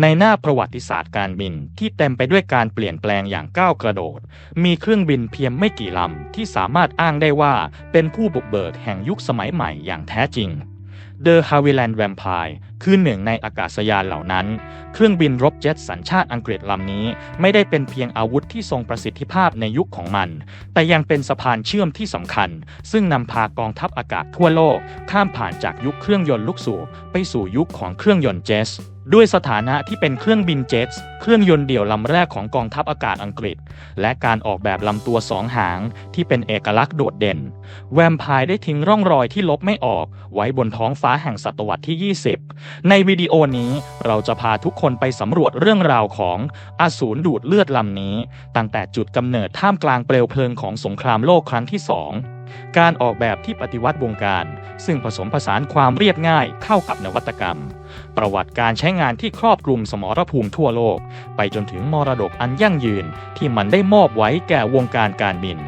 ในหน้าประวัติศาสตร์การบินที่เต็มไปด้วยการเปลี่ยนแปลงอย่างก้าวกระโดด มีเครื่องบินเพียงไม่กี่ลำที่สามารถอ้างได้ว่าเป็นผู้บุกเบิกแห่งยุคสมัยใหม่อย่างแท้จริง The h a v i l a n d Vampire คือหนึ่งในอากาศยานเหล่านั้น เครื่องบินรบเจ็ตสัญชาติอังกฤษลำนี้ ไม่ได้เป็นเพียงอาวุธที่ทรงประสิทธิภาพในยุคของมัน แต่ยังเป็นสะพานเชื่อมที่สำคัญ ซึ่งนำพากองทัพอากาศทั่วโลก ข้ามผ่านจากยุคเครื่องยนต์ลูกสูบไปสู่ยุคของเครื่องยนต์เจส ด้วยสถานะที่เป็นเครื่องบินเจ็ตเครื่องยนต์เดี่ยวลำแรกของกองทัพอากาศอังกฤษ และการออกแบบลำตัวสองหางที่เป็นเอกลักษณ์โดดเด่น แวมไพร์ได้ทิ้งร่องรอยที่ลบไม่ออก ไว้บนท้องฟ้าแห่งศตวรรษที่ 20 ในวิดีโอนี้เราจะพาทุกคนไปสำรวจเรื่องราวของอสูรดูดเลือดลำนี้ ตั้งแต่จุดกำเนิดท่ามกลางเปลวเพลิงของสงครามโลกครั้งที่สอง การออกแบบที่ปฏิวัติวงการ ซึ่งผสมผสานความเรียบง่ายเข้ากับนวัตกรรม ประวัติการใช้งานที่ครอบคลุมสมรภูมิทั่วโลก ไปจนถึงมรดกอันยั่งยืนที่มันได้มอบไว้แก่วงการการบิน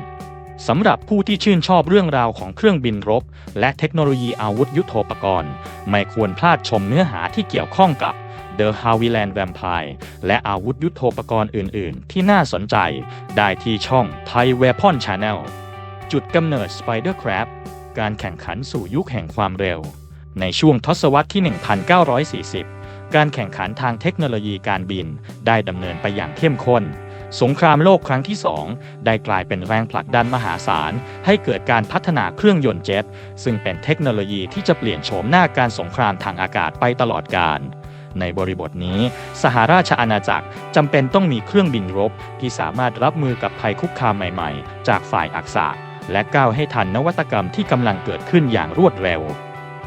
สำหรับผู้ที่ชื่นชอบเรื่องราวของเครื่องบินรบ และเทคโนโลยีอาวุธยุโทโธปกรณ์ ไม่ควรพลาดชมเนื้อหาที่เกี่ยวข้องกับ The Havilland Vampire และอาวุธยุโทโธปกรณ์อื่น ๆ ที่น่าสนใจ ได้ที่ช่อง Thai Weapon Channel จุดกำเนิด Spidercraft การแข่งขันสู่ยุคแห่งความเร็ว ในช่วงทศวรรษที่ 1940 การแข่งขันทางเทคโนโลยีการบินได้ดำเนินไปอย่างเข้มข้น สงครามโลกครั้งที่ 2 ได้กลายเป็นแรงผลักดันมหาศาล ให้เกิดการพัฒนาเครื่องยนต์เจ็ต ซึ่งเป็นเทคโนโลยีที่จะเปลี่ยนโฉมหน้าการสงครามทางอากาศไปตลอดกาลในบริบทนี้ สหราชอาณาจักรจำเป็นต้องมีเครื่องบินรบ ที่สามารถรับมือกับภัยคุกคามใหม่ ๆ จากฝ่ายอักษะ และก้าวให้ทันนวัตกรรมที่กำลังเกิดขึ้นอย่างรวดเร็ว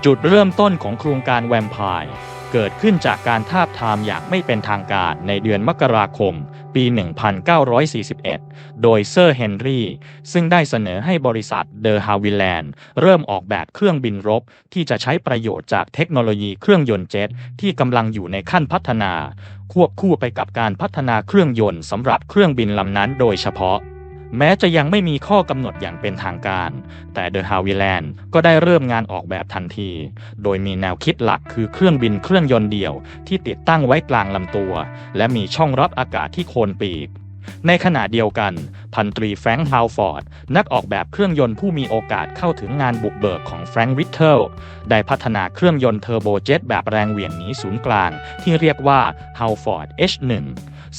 จุดเริ่มต้นของโครงการแวมไพร์เกิดขึ้นจากการทาบทามอย่างไม่เป็นทางการในเดือนมกราคม ปี 1941 โดยเซอร์เฮนรี่ ซึ่งได้เสนอให้บริษัทเดอฮาวิแลนด์เริ่มออกแบบเครื่องบินรบ ที่จะใช้ประโยชน์จากเทคโนโลยีเครื่องยนต์เจ็ตที่กำลังอยู่ในขั้นพัฒนา ควบคู่ไปกับการพัฒนาเครื่องยนต์สำหรับเครื่องบินลำนั้นโดยเฉพาะ แม้จะยังไม่มีข้อกำหนดอย่างเป็นทางการ แต่เดอะฮาวิแลนด์ก็ได้เริ่มงานออกแบบทันที โดยมีแนวคิดหลักคือเครื่องบินเครื่องยนต์เดี่ยวที่ติดตั้งไว้กลางลำตัว และมีช่องรับอากาศที่โคนปีกในขณะเดียวกัน พันตรีแฟรงค์ฮาวฟอร์ด นักออกแบบเครื่องยนต์ผู้มีโอกาสเข้าถึงงานบุกเบิกของแฟรงค์วิทเทลได้พัฒนาเครื่องยนต์เทอร์โบเจ็ตแบบแรงเหวี่ยงหนีศูนย์กลาง ที่เรียกว่า h a w f o r d H1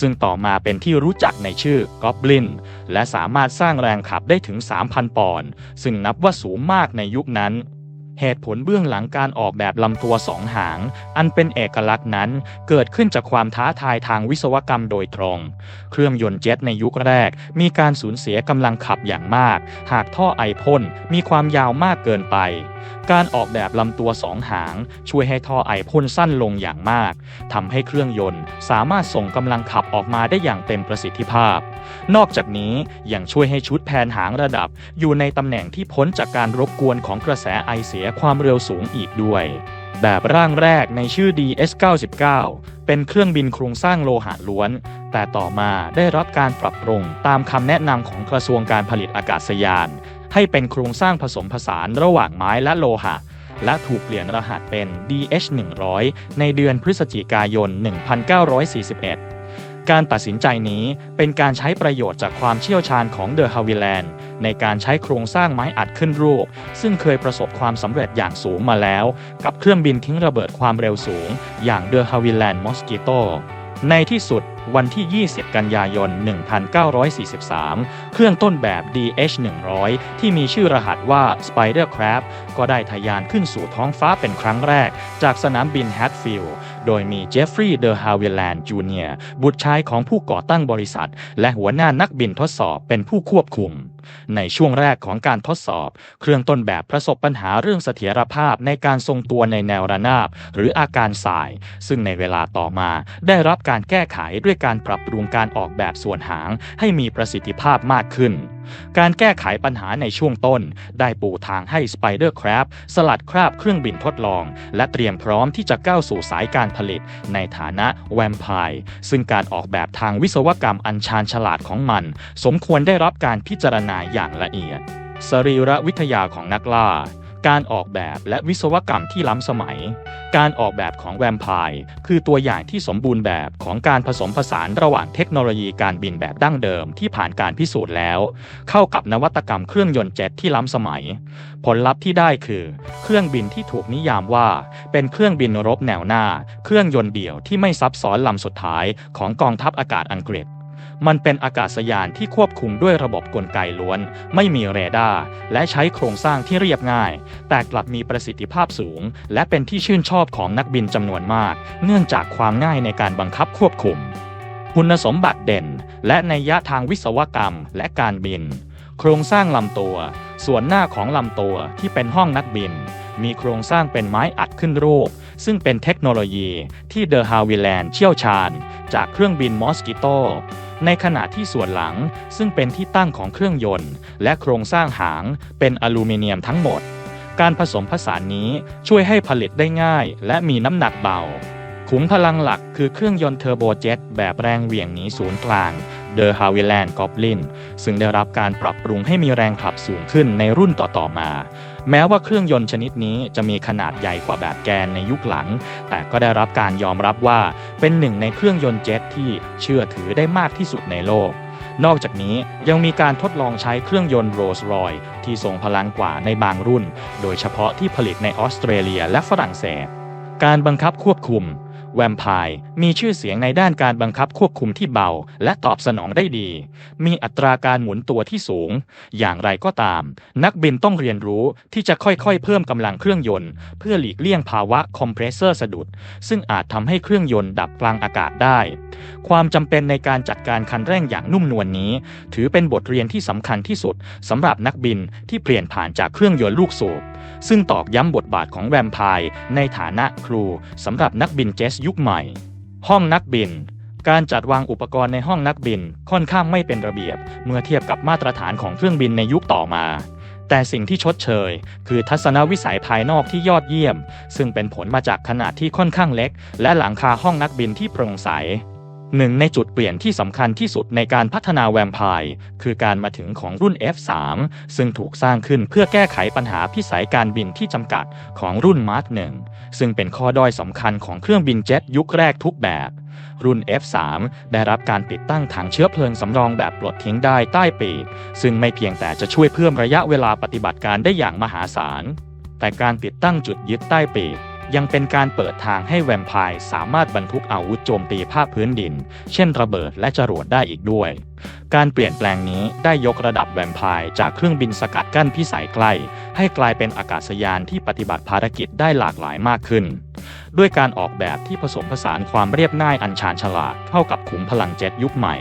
ซึ่งต่อมาเป็นที่รู้จักในชื่อกอบลิน และสามารถสร้างแรงขับได้ถึง 3,000 ปอนด์ ซึ่งนับว่าสูงมากในยุคนั้น เหตุผลเบื้องหลังการออกแบบลำตัวสองหาง อันเป็นเอกลักษณ์นั้น เกิดขึ้นจากความท้าทายทางวิศวกรรมโดยตรง เครื่องยนต์เจ็ตในยุคแรก มีการสูญเสียกำลังขับอย่างมาก หากท่อไอพ่นมีความยาวมากเกินไป การออกแบบลำตัวสองหาง ช่วยให้ท่อไอพ่นสั้นลงอย่างมากทำให้เครื่องยนต์สามารถส่งกำลังขับออกมาได้อย่างเต็มประสิทธิภาพ นอกจากนี้ยังช่วยให้ชุดแผนหางระดับ อยู่ในตำแหน่งที่พ้นจากการรบกวนของกระแสไอเสียความเร็วสูงอีกด้วย แบบร่างแรกในชื่อ DS-99 เป็นเครื่องบินโครงสร้างโลหะล้วน แต่ต่อมาได้รับการปรับปรุงตามคำแนะนำของกระทรวงการผลิตอากาศยาน ให้เป็นโครงสร้างผสมผสานระหว่างไม้และโลหะและถูกเปลี่ยนรหัสเป็น DH100 ในเดือนพฤศจิกายน 1941 การตัดสินใจนี้เป็นการใช้ประโยชน์จากความเชี่ยวชาญของเดอะฮาวิแลนด์ในการใช้โครงสร้างไม้อัดขึ้นรูป ซึ่งเคยประสบความสำเร็จอย่างสูงมาแล้ว กับเครื่องบินทิ้งระเบิดความเร็วสูง อย่างเดอะฮาวิแลนด์มอสกิโตในที่สุดวันที่ 20 กันยายน 1943 เครื่องต้นแบบ DH100 ที่มีชื่อรหัสว่า Spidercraft ก็ได้ทะยานขึ้นสู่ท้องฟ้าเป็นครั้งแรก จากสนามบินแฮตฟิลด์ โดยมีเจฟฟรีย์ เดอฮาวิแลนด์จูเนียร์บุตรชายของผู้ก่อตั้งบริษัท และหัวหน้านักบินทดสอบเป็นผู้ควบคุม ในช่วงแรกของการทดสอบ เครื่องต้นแบบประสบปัญหาเรื่องเสถียรภาพในการทรงตัวในแนวระนาบ หรืออาการสาย ซึ่งในเวลาต่อมาได้รับการแก้ไขด้วยการปรับปรุงการออกแบบส่วนหางให้มีประสิทธิภาพมากขึ้น การแก้ไขปัญหาในช่วงต้น ได้ปูทางให้ Spidercraft สลัดคราบเครื่องบินทดลอง และเตรียมพร้อมที่จะก้าวสู่สายการผลิต ในฐานะแวมไพร์ซึ่งการออกแบบทางวิศวกรรมอันชาญฉลาดของมัน สมควรได้รับการพิจารณาอย่างละเอียด สรีรวิทยาของนักล่า การออกแบบและวิศวกรรมที่ล้ำสมัย การออกแบบของแวมไพร์คือตัวอย่างที่สมบูรณ์แบบของการผสมผสานระหว่างเทคโนโลยีการบินแบบดั้งเดิมที่ผ่านการพิสูจน์แล้ว เข้ากับนวัตกรรมเครื่องยนต์เจ็ตที่ล้ำสมัย ผลลัพธ์ที่ได้คือ เครื่องบินที่ถูกนิยามว่า เป็นเครื่องบินรบแนวหน้า เครื่องยนต์เดี่ยวที่ไม่ซับซ้อนลำสุดท้ายของกองทัพอากาศอังกฤษ มันเป็นอากาศยานที่ควบคุมด้วยระบบกลไกล้วน ไม่มีเรดาร์และใช้โครงสร้างที่เรียบง่าย แต่กลับมีประสิทธิภาพสูง และเป็นที่ชื่นชอบของนักบินจำนวนมาก เนื่องจากความง่ายในการบังคับควบคุม คุณสมบัติเด่น และในยะทางวิศวกรรมและการบิน โครงสร้างลำตัว ส่วนหน้าของลำตัวที่เป็นห้องนักบิน มีโครงสร้างเป็นไม้อัดขึ้นรูป ซึ่งเป็นเทคโนโลยีที่เดอะฮาวิแลนด์เชี่ยวชาญ จากเครื่องบินมอสกิโตในขณะที่ส่วนหลังซึ่งเป็นที่ตั้งของเครื่องยนต์ และโครงสร้างหางเป็นอลูมิเนียมทั้งหมด การผสมผสานนี้ช่วยให้ผลิตได้ง่าย และมีน้ำหนักเบา ขุมพลังหลักคือเครื่องยนต์เทอร์โบเจ็ตแบบแรงเหวี่ยงหนีศูนย์กลาง The h a v i l a n d Goblin ซึ่งได้รับการปรับปรุงให้มีแรงขับสูงขึ้นในรุ่นต่อๆมา แม้ว่าเครื่องยนต์ชนิดนี้จะมีขนาดใหญ่กว่าแบบแกนในยุคหลัง แต่ก็ได้รับการยอมรับว่าเป็นหนึ่งในเครื่องยนต์เจ็ตที่เชื่อถือได้มากที่สุดในโลกนอกจากนี้ยังมีการทดลองใช้เครื่องยนต์โรลส์รอยที่ทรงพลังกว่าในบางรุ่น โดยเฉพาะที่ผลิตในออสเตรเลียและฝรั่งเศส การบังคับควบคุม แวมไพร์มีชื่อเสียงในด้านการบังคับควบคุมที่เบา และตอบสนองได้ดี มีอัตราการหมุนตัวที่สูง อย่างไรก็ตาม นักบินต้องเรียนรู้ที่จะค่อยๆ เพิ่มกำลังเครื่องยนต์ เพื่อหลีกเลี่ยงภาวะคอมเพรสเซอร์สะดุด ซึ่งอาจทำให้เครื่องยนต์ดับกลางอากาศได้ ความจำเป็นในการจัดการคันเร่งอย่างนุ่มนวลนนี้ ถือเป็นบทเรียนที่สำคัญที่สุดสำหรับนักบินที่เปลี่ยนผ่านจากเครื่องยนต์ลูกสูบ ซึ่งตอกย้ำบทบาทของแวมไพร์ในฐานะครูสำหรับนักบินเจสยุคใหม่ ห้องนักบิน การจัดวางอุปกรณ์ในห้องนักบินค่อนข้างไม่เป็นระเบียบ เมื่อเทียบกับมาตรฐานของเครื่องบินในยุคต่อมาแต่สิ่งที่ชดเชย คือทัศนวิสัยภายนอกที่ยอดเยี่ยม ซึ่งเป็นผลมาจากขนาดที่ค่อนข้างเล็ก และหลังคาห้องนักบินที่โปร่งใส หนึ่งในจุดเปลี่ยนที่สำคัญที่สุดในการพัฒนาแวมไพร์คือการมาถึงของรุ่น F3 ซึ่งถูกสร้างขึ้นเพื่อแก้ไขปัญหาพิสัยการบินที่จำกัดของรุ่นมาร์ค1ซึ่งเป็นข้อด้อยสำคัญของเครื่องบินเจ็ตยุคแรกทุกแบบ รุ่น F3 ได้รับการติดตั้งถังเชื้อเพลิงสำรองแบบปลดทิ้งได้ใต้ปีก ซึ่งไม่เพียงแต่จะช่วยเพิ่มระยะเวลาปฏิบัติการได้อย่างมหาศาล แต่การติดตั้งจุดยึดใต้ปีก ยังเป็นการเปิดทางให้แวมไพร์สามารถบรรทุกอาวุธโจมตีภาคพื้นดิน เช่นระเบิดและจรวดได้อีกด้วย การเปลี่ยนแปลงนี้ได้ยกระดับแวมไพร์จากเครื่องบินสกัดกั้นพิสัยใกล้ ให้กลายเป็นอากาศยานที่ปฏิบัติภารกิจได้หลากหลายมากขึ้น ด้วยการออกแบบที่ผสมผสานความเรียบง่ายอันชาญฉลาดเข้ากับขุมพลังเจ็ตยุคใหม่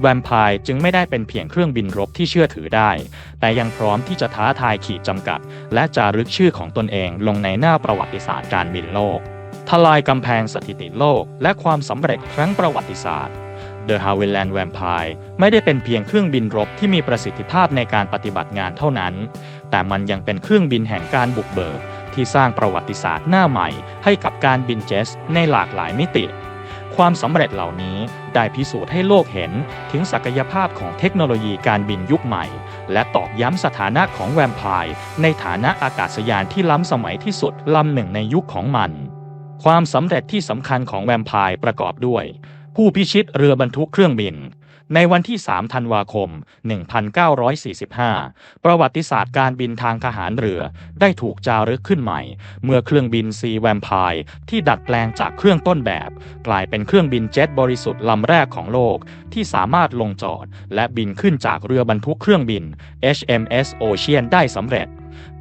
แวมไพร์จึงไม่ได้เป็นเพียงเครื่องบินรบที่เชื่อถือได้ แต่ยังพร้อมที่จะท้าทายขีดจำกัด และจารึกชื่อของตนเองลงในหน้าประวัติศาสตร์การบินโลก ทลายกำแพงสถิติโลก และความสำเร็จครั้งประวัติศาสตร์ The h a v i l a n d Vampire ไม่ได้เป็นเพียงเครื่องบินรบที่มีประสิทธิภาพในการปฏิบัติงานเท่านั้น แต่มันยังเป็นเครื่องบินแห่งการบุกเบิก ที่สร้างประวัติศาสตร์หน้าใหม่ให้กับการบินเจสในหลากหลายมิติ ความสำเร็จเหล่านี้ได้พิสูจน์ให้โลกเห็นถึงศักยภาพของเทคโนโลยีการบินยุคใหม่ และตอกย้ำสถานะของแวมไพร์ในฐานะอากาศยานที่ล้ำสมัยที่สุดลำหนึ่งในยุคของมัน ความสำเร็จที่สำคัญของแวมไพร์ประกอบด้วย ผู้พิชิตเรือบรรทุกเครื่องบิน ในวันที่ 3 ธันวาคม 1945 ประวัติศาสตร์การบินทางทหารเรือได้ถูกจารึกขึ้นใหม่ เมื่อเครื่องบินซีแวมไพร์ที่ดัดแปลงจากเครื่องต้นแบบ กลายเป็นเครื่องบินเจ็ตบริสุทธิ์ลำแรกของโลก ที่สามารถลงจอด และบินขึ้นจากเรือบรรทุกเครื่องบิน HMS Ocean ได้สำเร็จ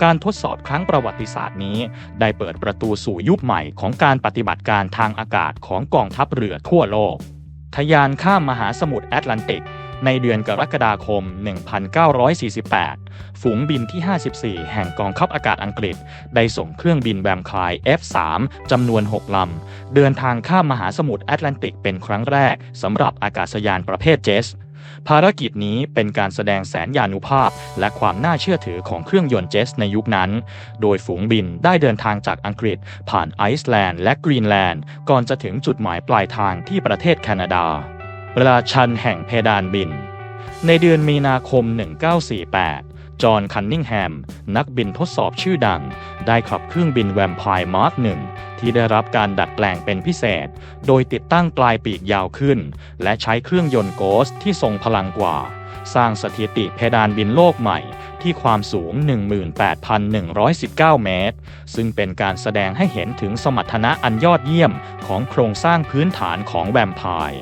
การทดสอบครั้งประวัติศาสตร์นี้ ได้เปิดประตูสู่ยุคใหม่ของการปฏิบัติการทางอากาศของกองทัพเรือทั่วโลก ทะยานข้ามมหาสมุทรแอตแลนติก ในเดือนกรกฎาคม 1948 ฝูงบินที่ 54 แห่งกองทัพอากาศอังกฤษ ได้ส่งเครื่องบินแบมคลาย F3 จำนวน 6 ลำ เดินทางข้ามมหาสมุทรแอตแลนติกเป็นครั้งแรกสำหรับอากาศยานประเภทเจส ภารกิจนี้เป็นการแสดงแสนยานุภาพ และความน่าเชื่อถือของเครื่องยนต์เจสในยุคนั้น โดยฝูงบินได้เดินทางจากอังกฤษ ผ่านไอซ์แลนด์และกรีนแลนด์ ก่อนจะถึงจุดหมายปลายทางที่ประเทศแคนาดา ราชันแห่งเพดานบิน ในเดือนมีนาคม 1948จอห์นคันนิงแฮม นักบินทดสอบชื่อดัง ได้ขับเครื่องบินแวมไพร์มาร์คหนึ่ง ที่ได้รับการดัดแปลงเป็นพิเศษ โดยติดตั้งปลายปีกยาวขึ้น และใช้เครื่องยนต์โกสที่ทรงพลังกว่า สร้างสถิติเพดานบินโลกใหม่ที่ความสูง 18,119 เมตร ซึ่งเป็นการแสดงให้เห็นถึงสมรรถนะอันยอดเยี่ยมของโครงสร้างพื้นฐานของแวมไพร์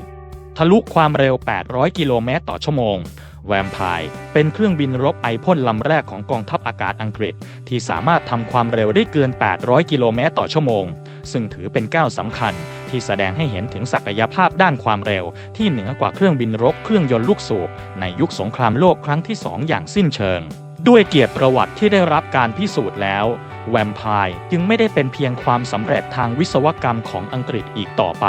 ทะลุความเร็ว 800 กิโลเมตรต่อชั่วโมง แวมไพร์เป็นเครื่องบินรบไอพ่นลำแรกของกองทัพอากาศอังกฤษ ที่สามารถทำความเร็วได้เกิน 800 กิโลเมตรต่อชั่วโมง ซึ่งถือเป็นก้าวสำคัญ ที่แสดงให้เห็นถึงศักยภาพด้านความเร็ว ที่เหนือกว่าเครื่องบินรบเครื่องยนต์ลูกสูบในยุคสงครามโลกครั้งที่ 2 อย่างสิ้นเชิง ด้วยเกียรติประวัติที่ได้รับการพิสูจน์แล้วแวมไพร์จึงไม่ได้เป็นเพียงความสำเร็จทางวิศวกรรมของอังกฤษอีกต่อไป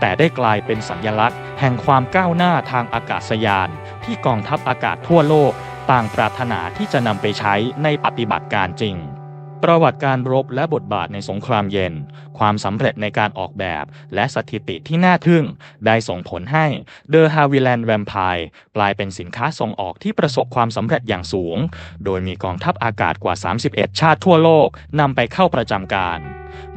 แต่ได้กลายเป็นสัญลักษณ์ แห่งความก้าวหน้าทางอากาศยาน ที่กองทัพอากาศทั่วโลก ต่างปรารถนาที่จะนำไปใช้ในปฏิบัติการจริง ประวัติการรบและบทบาทในสงครามเย็น ความสำเร็จในการออกแบบ และสถิติที่น่าทึ่ง ได้ส่งผลให้เดอ h าวิแลนด์แวมไพร์กลายเป็นสินค้าส่งออกที่ประสบความสำเร็จอย่างสูง โดยมีกองทัพอากาศกว่า 31 ชาติทั่วโลกนำไปเข้าประจำการ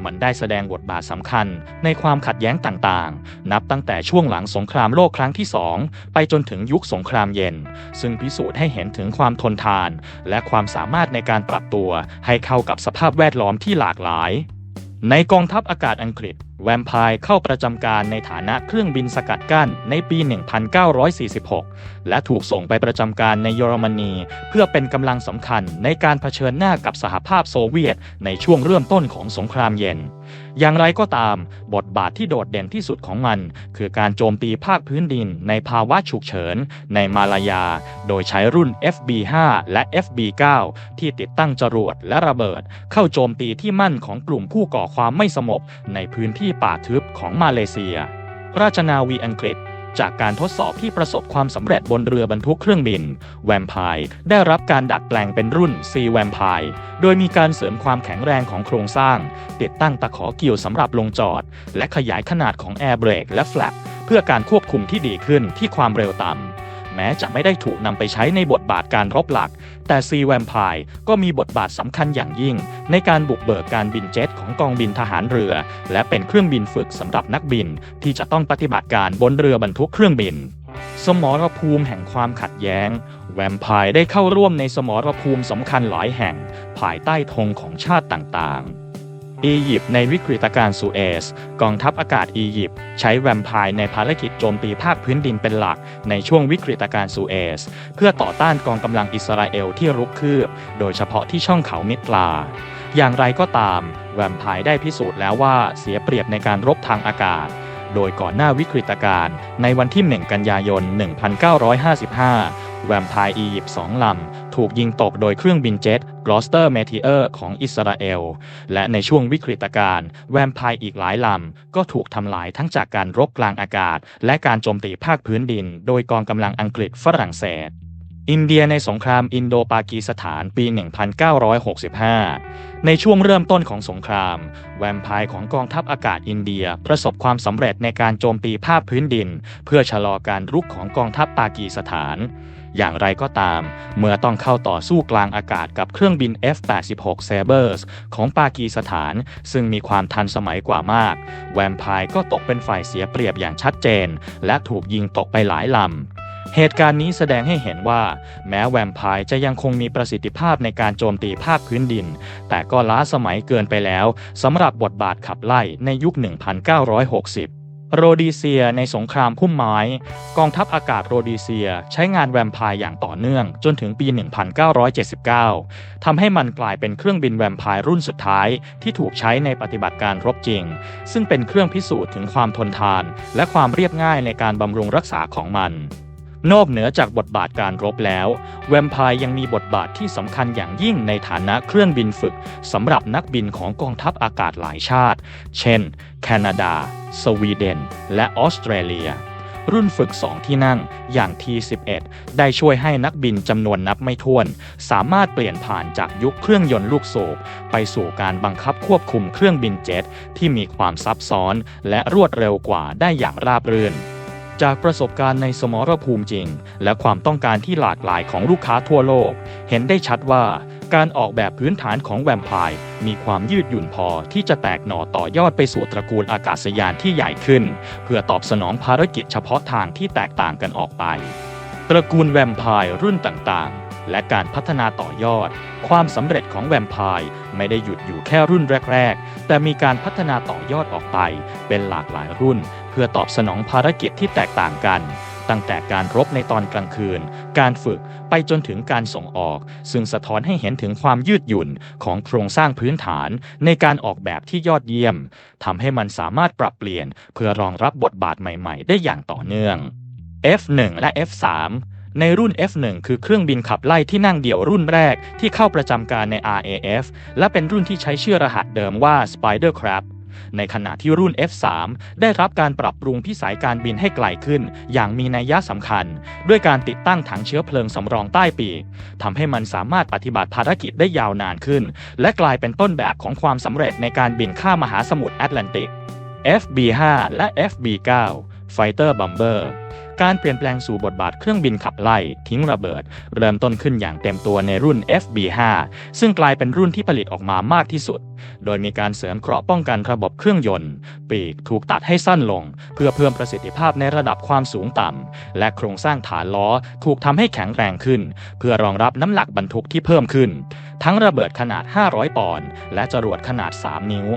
มันได้แสดงบทบาทสำคัญในความขัดแย้งต่างๆ นับตั้งแต่ช่วงหลังสงครามโลกครั้งที่ 2 ไปจนถึงยุคสงครามเย็น ซึ่งพิสูจน์ให้เห็นถึงความทนทาน และความสามารถในการปรับตัวให้เข้ากับสภาพแวดล้อมที่หลากหลาย ในกองทัพอากาศอังกฤษ แวมไพร์เข้าประจำการในฐานะเครื่องบินสกัดกั้นในปี 1946 และถูกส่งไปประจำการในเยอรมนี เพื่อเป็นกำลังสำคัญในการเผชิญหน้ากับสหภาพโซเวียตในช่วงเริ่มต้นของสงครามเย็น อย่างไรก็ตาม บทบาทที่โดดเด่นที่สุดของมัน คือการโจมตีภาคพื้นดินในภาวะฉุกเฉิน ในมาลายา โดยใช้รุ่น FB5 และ FB9 ที่ติดตั้งจรวดและระเบิด เข้าโจมตีที่มั่นของกลุ่มผู้ก่อความไม่สงบในพื้นที่ป่าทึบของมาเลเซีย ราชนาวีอังกฤษ จากการทดสอบที่ประสบความสำเร็จบนเรือบรรทุกเครื่องบิน แวมไพร์ได้รับการดัดแปลงเป็นรุ่น C แวมไพร์โดยมีการเสริมความแข็งแรงของโครงสร้าง ติดตั้งตะขอเกี่ยวสำหรับลงจอด และขยายขนาดของแอร์เบรกและแฟลปเพื่อการควบคุมที่ดีขึ้นที่ความเร็วต่ำ แม้จะไม่ได้ถูกนำไปใช้ในบทบาทการรบหลัก แต่ซีแวมไพร์ก็มีบทบาทสำคัญอย่างยิ่ง ในการบุกเบิกการบินเจ็ตของกองบินทหารเรือ และเป็นเครื่องบินฝึกสำหรับนักบิน ที่จะต้องปฏิบัติการบนเรือบรรทุกเครื่องบิน สมรภูมิแห่งความขัดแย้ง แวมไพร์ได้เข้าร่วมในสมรภูมิสำคัญหลายแห่ง ภายใต้ธงของชาติต่างๆ อียิปต์ในวิกฤตการณ์สุเอซกองทัพอากาศอียิปต์ใช้แวมไพร์ในภารกิจโจมตีภาคพื้นดินเป็นหลัก ในช่วงวิกฤตการณ์สุเอซเพื่อต่อต้านกองกำลังอิสราเอลที่รุกคืบ โดยเฉพาะที่ช่องเขามิตราอย่างไรก็ตาม แวมไพร์ได้พิสูจน์แล้วว่าเสียเปรียบในการรบทางอากาศโดยก่อนหน้าวิกฤตการณ์ในวันที่ 1 กันยายน 1955 แวมไพร์อียิปต์สองลำ ถูกยิงตกโดยเครื่องบินเจ็ต กลอสเตอร์เมทิเออร์ของอิสราเอล และในช่วงวิกฤตการณ์แวมไพร์อีกหลายลำ ก็ถูกทำลายทั้งจากการรบกลางอากาศ และการโจมตีภาคพื้นดิน โดยกองกำลังอังกฤษฝรั่งเศสอินเดียในสงครามอินโดปากีสถานปี 1965 ในช่วงเริ่มต้นของสงคราม แวมไพร์ของกองทัพอากาศอินเดียประสบความสำเร็จในการโจมตีภาคพื้นดิน เพื่อชะลอการรุกของกองทัพปากีสถาน อย่างไรก็ตาม เมื่อต้องเข้าต่อสู้กลางอากาศกับเครื่องบิน F-86 Sabres ของปากีสถาน ซึ่งมีความทันสมัยกว่ามาก แวมไพร์ก็ตกเป็นฝ่ายเสียเปรียบอย่างชัดเจน และถูกยิงตกไปหลายลำเหตุการณ์นี้แสดงให้เห็นว่า แม้แวมไพร์จะยังคงมีประสิทธิภาพในการโจมตีภาคพื้นดิน แต่ก็ล้าสมัยเกินไปแล้วสำหรับบทบาทขับไล่ในยุค 1960 โรดีเซียในสงครามพุ่มไม้ กองทัพอากาศโรดีเซียใช้งานแวมไพร์อย่างต่อเนื่อง จนถึงปี 1979ทำให้มันกลายเป็นเครื่องบินแวมไพร์รุ่นสุดท้ายที่ถูกใช้ในปฏิบัติการรบจริง ซึ่งเป็นเครื่องพิสูจน์ถึงความทนทาน และความเรียบง่ายในการบำรุงรักษาของมัน นอกเหนือจากบทบาทการรบแล้ว แวมไพร์ยังมีบทบาทที่สำคัญอย่างยิ่งในฐานะเครื่องบินฝึกสำหรับนักบินของกองทัพอากาศหลายชาติ เช่น แคนาดา สวีเดน และออสเตรเลีย รุ่นฝึก 2 ที่นั่งอย่าง T11 ได้ช่วยให้นักบินจำนวนนับไม่ถ้วน สามารถเปลี่ยนผ่านจากยุคเครื่องยนต์ลูกสูบไปสู่การบังคับควบคุมเครื่องบินเจ็ตที่มีความซับซ้อน และรวดเร็วกว่าได้อย่างราบรื่น จากประสบการณ์ในสมรภูมิจริง และความต้องการที่หลากหลายของลูกค้าทั่วโลก เห็นได้ชัดว่าการออกแบบพื้นฐานของแวมไพร์มีความยืดหยุ่นพอที่จะแตกหน่อต่อยอดไปสู่ตระกูลอากาศยานที่ใหญ่ขึ้น เพื่อตอบสนองภารกิจเฉพาะทางที่แตกต่างกันออกไป ตระกูลแวมไพร์รุ่นต่างๆ และการพัฒนาต่อยอด ความสำเร็จของแวมไพร์ไม่ได้หยุดอยู่แค่รุ่นแรก ๆ แต่มีการพัฒนาต่อยอดออกไป เป็นหลากหลายรุ่น เพื่อตอบสนองภารกิจที่แตกต่างกัน ตั้งแต่การรบในตอนกลางคืน การฝึกไปจนถึงการส่งออก ซึ่งสะท้อนให้เห็นถึงความยืดหยุ่นของโครงสร้างพื้นฐานในการออกแบบที่ยอดเยี่ยมทำให้มันสามารถปรับเปลี่ยน เพื่อรองรับบทบาทใหม่ ๆ ได้อย่างต่อเนื่อง F1 และ F3 ในรุ่น F1 คือเครื่องบินขับไล่ที่นั่งเดี่ยวรุ่นแรกที่เข้าประจำการใน RAF และเป็นรุ่นที่ใช้ชื่อรหัสเดิมว่า Spider-Crab ในขณะที่รุ่น F3 ได้รับการปรับปรุงพิสัยการบินให้ไกลขึ้น อย่างมีนัยยะสำคัญ ด้วยการติดตั้งถังเชื้อเพลิงสำรองใต้ปีกทำให้มันสามารถปฏิบัติภารกิจได้ยาวนานขึ้น และกลายเป็นต้นแบบของความสำเร็จในการบินข้ามมหาสมุทรแอตแลนติก FB5 และ FB9 Fighter Bomber การเปลี่ยนแปลงสู่บทบาทเครื่องบินขับไล่ทิ้งระเบิด เริ่มต้นขึ้นอย่างเต็มตัวในรุ่น FB5 ซึ่งกลายเป็นรุ่นที่ผลิตออกมามากที่สุด โดยมีการเสริมเกราะป้องกันระบบเครื่องยนต์ ปีกถูกตัดให้สั้นลง เพื่อเพิ่มประสิทธิภาพในระดับความสูงต่ำ และโครงสร้างฐานล้อถูกทำให้แข็งแรงขึ้น เพื่อรองรับน้ำหนักบรรทุกที่เพิ่มขึ้น ทั้งระเบิดขนาด 500 ปอนด์และจรวดขนาด 3 นิ้ว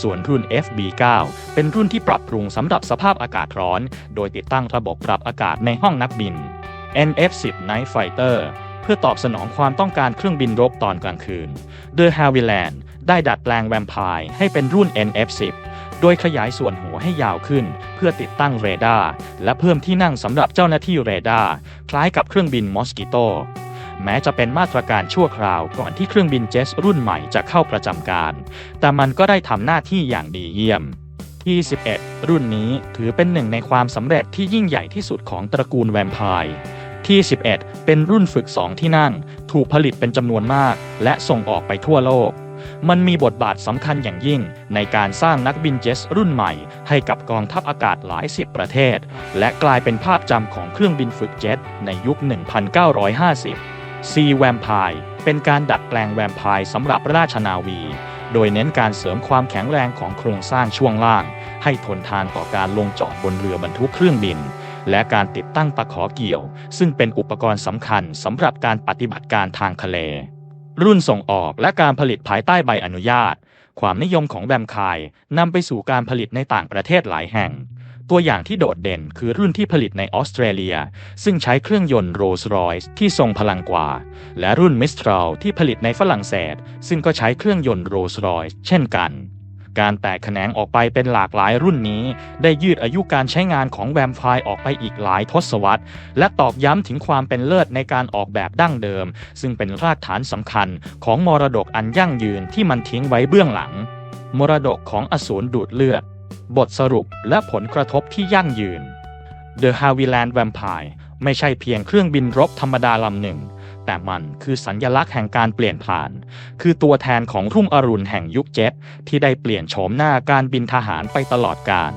ส่วนรุ่น FB9 เป็นรุ่นที่ปรับปรุงสำหรับสภาพอากาศร้อน โดยติดตั้งระบบปรับอากาศในห้องนักบิน NF10 Night Fighter เพื่อตอบสนองความต้องการเครื่องบินรบตอนกลางคืน The Havilland ได้ดัดแปลงแวมไพร์ให้เป็นรุ่น NF10 โดยขยายส่วนหัวให้ยาวขึ้น เพื่อติดตั้งเรดาร์และเพิ่มที่นั่งสำหรับเจ้าหน้าที่เรดาร์คล้ายกับเครื่องบินมอสกิโต แม้จะเป็นมาตรการชั่วคราวก่อนที่เครื่องบินเจสรุ่นใหม่จะเข้าประจำการ แต่มันก็ได้ทำหน้าที่อย่างดีเยี่ยมที่11 รุ่นนี้ถือเป็นหนึ่งในความสำเร็จที่ยิ่งใหญ่ที่สุดของตระกูลแวมไพร์ที่11 เป็นรุ่นฝึก 2 ที่นั่ง ถูกผลิตเป็นจำนวนมาก และส่งออกไปทั่วโลก มันมีบทบาทสำคัญอย่างยิ่งในการสร้างนักบินเจสรุ่นใหม่ ให้กับกองทัพอากาศหลายสิบประเทศ และกลายเป็นภาพจำของเครื่องบินฝึกเจ็ตในยุค 1950 ซีแวมไพร์เป็นการดัดแปลงแวมไพร์สำหรับราชนาวี โดยเน้นการเสริมความแข็งแรงของโครงสร้างช่วงล่าง ให้ทนทานต่อการลงจอดบนเรือบรรทุกเครื่องบิน และการติดตั้งตะขอเกี่ยว ซึ่งเป็นอุปกรณ์สำคัญสำหรับการปฏิบัติการทางทะเล รุ่นส่งออกและการผลิตภายใต้ใบอนุญาต ความนิยมของแบมคายนำไปสู่การผลิตในต่างประเทศหลายแห่ง ตัวอย่างที่โดดเด่นคือรุ่นที่ผลิตในออสเตรเลีย ซึ่งใช้เครื่องยนต์โรลส์รอยซ์ที่ทรงพลังกว่า และรุ่นมิสทรัลที่ผลิตในฝรั่งเศส ซึ่งก็ใช้เครื่องยนต์โรลส์รอยซ์เช่นกัน การแตกแขนงออกไปเป็นหลากหลายรุ่นนี้ ได้ยืดอายุการใช้งานของแวมไพร์ออกไปอีกหลายทศวรรษ และตอกย้ำถึงความเป็นเลิศในการออกแบบดั้งเดิม ซึ่งเป็นรากฐานสำคัญของมรดกอันยั่งยืนที่มันทิ้งไว้เบื้องหลัง มรดกของอสูรดูดเลือด บทสรุปและผลกระทบที่ยั่งยืน The Havilland Vampire ไม่ใช่เพียงเครื่องบินรบธรรมดาลำหนึ่ง แต่มันคือสัญญลักษณ์แห่งการเปลี่ยนผ่าน คือตัวแทนของรุ่งอรุณแห่งยุคเจ็ตที่ได้เปลี่ยนโฉมหน้าการบินทหารไปตลอดกาล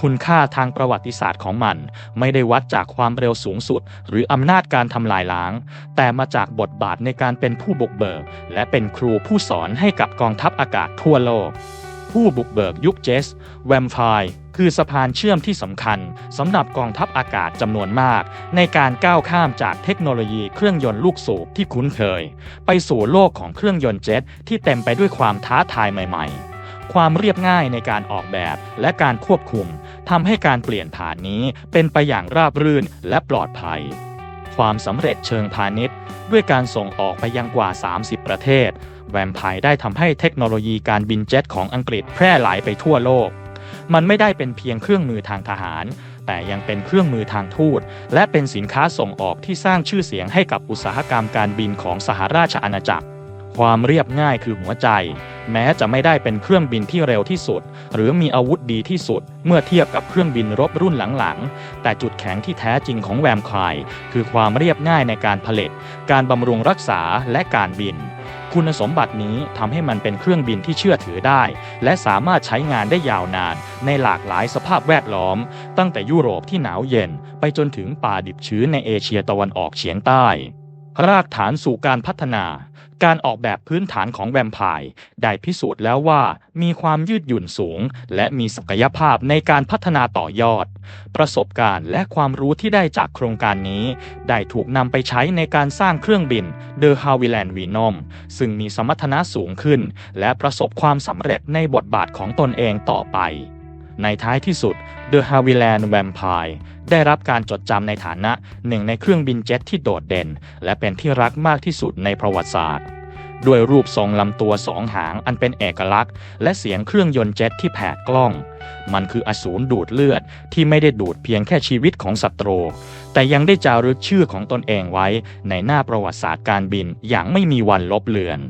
คุณค่าทางประวัติศาสตร์ของมัน ไม่ได้วัดจากความเร็วสูงสุด หรืออำนาจการทำลายล้าง แต่มาจากบทบาทในการเป็นผู้บุกเบิก และเป็นครูผู้สอนให้กับกองทัพอากาศทั่วโลก ผู้บุกเบิกยุคเจสแวมไพร์คือสะพานเชื่อมที่สำคัญสำหรับกองทัพอากาศจำนวนมาก ในการก้าวข้ามจากเทคโนโลยีเครื่องยนต์ลูกสูบที่คุ้นเคย ไปสู่โลกของเครื่องยนต์เจ็ตที่เต็มไปด้วยความท้าทายใหม่ๆความเรียบง่ายในการออกแบบและการควบคุมทำให้การเปลี่ยนผ่านนี้เป็นไปอย่างราบรื่นและปลอดภัย ความสำเร็จเชิงพาณิชย์ ด้วยการส่งออกไปยังกว่า 30 ประเทศ แวมไพร์ได้ทำให้เทคโนโลยีการบินเจ็ตของอังกฤษแพร่หลายไปทั่วโลก มันไม่ได้เป็นเพียงเครื่องมือทางทหาร แต่ยังเป็นเครื่องมือทางทูต และเป็นสินค้าส่งออกที่สร้างชื่อเสียงให้กับอุตสาหกรรมการบินของสหราชอาณาจักร ความเรียบง่ายคือหัวใจ แม้จะไม่ได้เป็นเครื่องบินที่เร็วที่สุด หรือมีอาวุธดีที่สุด เมื่อเทียบกับเครื่องบินรบรุ่นหลังๆ แต่จุดแข็งที่แท้จริงของแวมไพร์คือความเรียบง่ายในการผลิต การบำรุงรักษาและการบิน คุณสมบัตินี้ทำให้มันเป็นเครื่องบินที่เชื่อถือได้ และสามารถใช้งานได้ยาวนาน ในหลากหลายสภาพแวดล้อม ตั้งแต่ยุโรปที่หนาวเย็น ไปจนถึงป่าดิบชื้นในเอเชียตะวันออกเฉียงใต้ รากฐานสู่การพัฒนา การออกแบบพื้นฐานของแวมไพร์ได้พิสูจน์แล้วว่ามีความยืดหยุ่นสูง และมีศักยภาพในการพัฒนาต่อยอด ประสบการณ์และความรู้ที่ได้จากโครงการนี้ ได้ถูกนำไปใช้ในการสร้างเครื่องบิน The Havilland Venom ซึ่งมีสมรรถนะสูงขึ้น และประสบความสำเร็จในบทบาทของตนเองต่อไป ในท้ายที่สุด The h a v i l a n d Vampire ได้รับการจดจำในฐานะหนึ่งในเครื่องบินเจ็ตที่โดดเด่น และเป็นที่รักมากที่สุดในประวัติศาสตร์ ด้วยรูปทรงลำตัวสองหางอันเป็นเอกลักษณ์ และเสียงเครื่องยนต์เจ็ตที่แผดกล้อง มันคืออสูรดูดเลือดที่ไม่ได้ดูดเพียงแค่ชีวิตของศัตรู แต่ยังได้จารึกชื่อของตนเองไว้ในหน้าประวัติศาสตร์การบินอย่างไม่มีวันลบเลือน